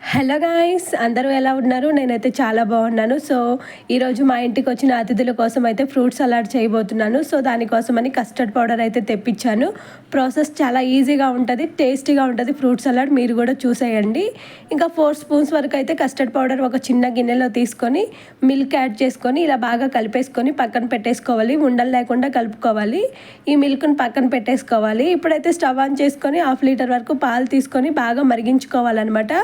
Hello guys అందరూ ఎలా ఉన్నారు? నేనైతే చాలా బాగున్నాను. సో ఈరోజు మా ఇంటికి వచ్చిన అతిథుల కోసం అయితే ఫ్రూట్ సలాడ్ చేయబోతున్నాను. సో దానికోసమని కస్టర్డ్ పౌడర్ అయితే తెప్పించాను. ప్రాసెస్ చాలా ఈజీగా ఉంటుంది టేస్టీగా ఉంటుంది ఫ్రూట్ సలాడ్ మీరు కూడా చూసేయండి. ఇంకా ఫోర్ స్పూన్స్ వరకు అయితే కస్టర్డ్ పౌడర్ ఒక చిన్న గిన్నెలో తీసుకొని మిల్క్ యాడ్ చేసుకొని ఇలా బాగా కలిపేసుకొని పక్కన పెట్టేసుకోవాలి. ఉండలు లేకుండా కలుపుకోవాలి. ఈ మిల్క్ని పక్కన పెట్టేసుకోవాలి. ఇప్పుడైతే స్టవ్ ఆన్ చేసుకొని హాఫ్ లీటర్ వరకు పాలు తీసుకొని బాగా మరిగించుకోవాలన్నమాట.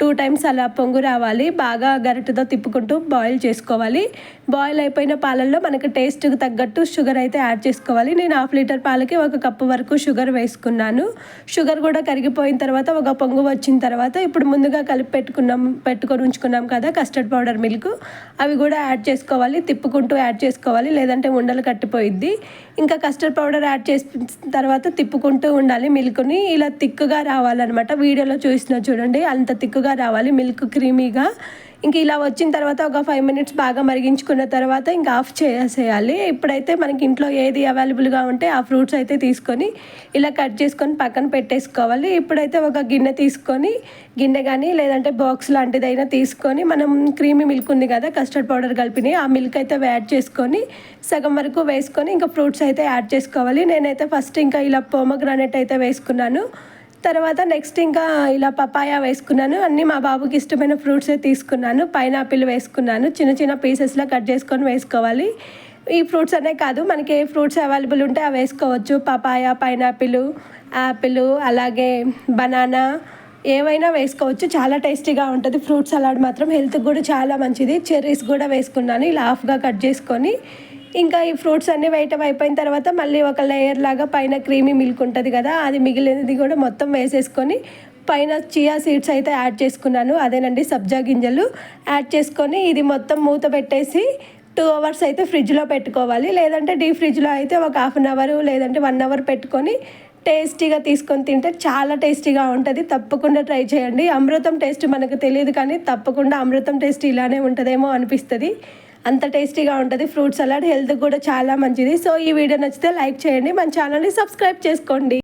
టూ టైమ్స్ అలా పొంగు రావాలి బాగా గరిటతో తిప్పుకుంటూ బాయిల్ చేసుకోవాలి. బాయిల్ అయిపోయిన పాలల్లో మనకి టేస్ట్కి తగ్గట్టు షుగర్ అయితే యాడ్ చేసుకోవాలి. నేను హాఫ్ లీటర్ పాలకి ఒక కప్పు వరకు షుగర్ వేసుకున్నాను. షుగర్ కూడా కరిగిపోయిన తర్వాత ఒక పొంగు వచ్చిన తర్వాత ఇప్పుడు ముందుగా కలిపి పెట్టుకున్నాం పెట్టుకొని ఉంచుకున్నాం కదా కస్టర్డ్ పౌడర్ మిల్క్. అవి కూడా యాడ్ చేసుకోవాలి తిప్పుకుంటూ యాడ్ చేసుకోవాలి. లేదంటే ఉండలు కట్టిపోయిద్ది. ఇంకా కస్టర్డ్ పౌడర్ యాడ్ చేసిన తర్వాత తిప్పుకుంటూ ఉండాలి మిల్క్ని ఇలా తిక్కుగా రావాలన్నమాట. వీడియోలో చూసిన చూడండి అంత తిక్కుగా రావాలి మిల్క్ క్రీమీగా. ఇంక ఇలా వచ్చిన తర్వాత ఒక ఫైవ్ మినిట్స్ బాగా మరిగించుకున్న తర్వాత ఇంకా ఆఫ్ చేసేయాలి. ఇప్పుడైతే మనకి ఇంట్లో ఏది అవైలబుల్గా ఉంటే ఆ ఫ్రూట్స్ అయితే తీసుకొని ఇలా కట్ చేసుకొని పక్కన పెట్టేసుకోవాలి. ఇప్పుడైతే ఒక గిన్నె తీసుకొని గిన్నె కానీ లేదంటే బాక్స్ లాంటిదైనా తీసుకొని మనం క్రీమీ మిల్క్ ఉంది కదా కస్టర్డ్ పౌడర్ కలిపిని ఆ మిల్క్ అయితే యాడ్ చేసుకొని సగం వరకు వేసుకొని ఇంకా ఫ్రూట్స్ అయితే యాడ్ చేసుకోవాలి. నేనైతే ఫస్ట్ ఇంకా ఇలా పోమగ్రానెట్ అయితే వేసుకున్నాను. తర్వాత నెక్స్ట్ ఇంకా ఇలా పపాయ వేసుకున్నాను. అన్నీ మా బాబుకి ఇష్టమైన ఫ్రూట్సే తీసుకున్నాను. పైనాపిల్ వేసుకున్నాను. చిన్న చిన్న పీసెస్లో కట్ చేసుకొని వేసుకోవాలి. ఈ ఫ్రూట్స్ అనే కాదు మనకి ఏ ఫ్రూట్స్ అవైలబుల్ ఉంటే అవి వేసుకోవచ్చు. పపాయ పైనాపిల్ యాపిల్ అలాగే బనానా ఏవైనా వేసుకోవచ్చు. చాలా టేస్టీగా ఉంటుంది. ఫ్రూట్ సలాడ్ మాత్రం హెల్త్కి కూడా చాలా మంచిది. చెర్రీస్ కూడా వేసుకున్నాను. ఇలా హాఫ్గా కట్ చేసుకొని ఇంకా ఈ ఫ్రూట్స్ అన్నీ వేయటం అయిపోయిన తర్వాత మళ్ళీ ఒక లేయర్ లాగా పైన క్రీమీ మిల్క్ ఉంటుంది కదా అది మిగిలినది కూడా మొత్తం వేసేసుకొని పైన చియా సీడ్స్ అయితే యాడ్ చేసుకున్నాను. అదేనండి సబ్జా గింజలు. యాడ్ చేసుకొని ఇది మొత్తం మూత పెట్టేసి టూ అవర్స్ అయితే ఫ్రిడ్జ్లో పెట్టుకోవాలి. లేదంటే డీ ఫ్రిడ్జ్లో అయితే ఒక హాఫ్ అన్ అవర్ లేదంటే వన్ అవర్ పెట్టుకొని టేస్టీగా తీసుకొని తింటే చాలా టేస్టీగా ఉంటుంది. తప్పకుండా ట్రై చేయండి. అమృతం టేస్ట్ మనకు తెలియదు కానీ తప్పకుండా అమృతం టేస్ట్ ఇలానే ఉంటుందేమో అనిపిస్తుంది. అంత టేస్టీగా ఉంటుంది. ఫ్రూట్ సలాడ్ హెల్త్ కూడా చాలా మంచిది. సో ఈ వీడియో నచ్చితే లైక్ చేయండి. మన ఛానల్ని సబ్స్క్రైబ్ చేసుకోండి.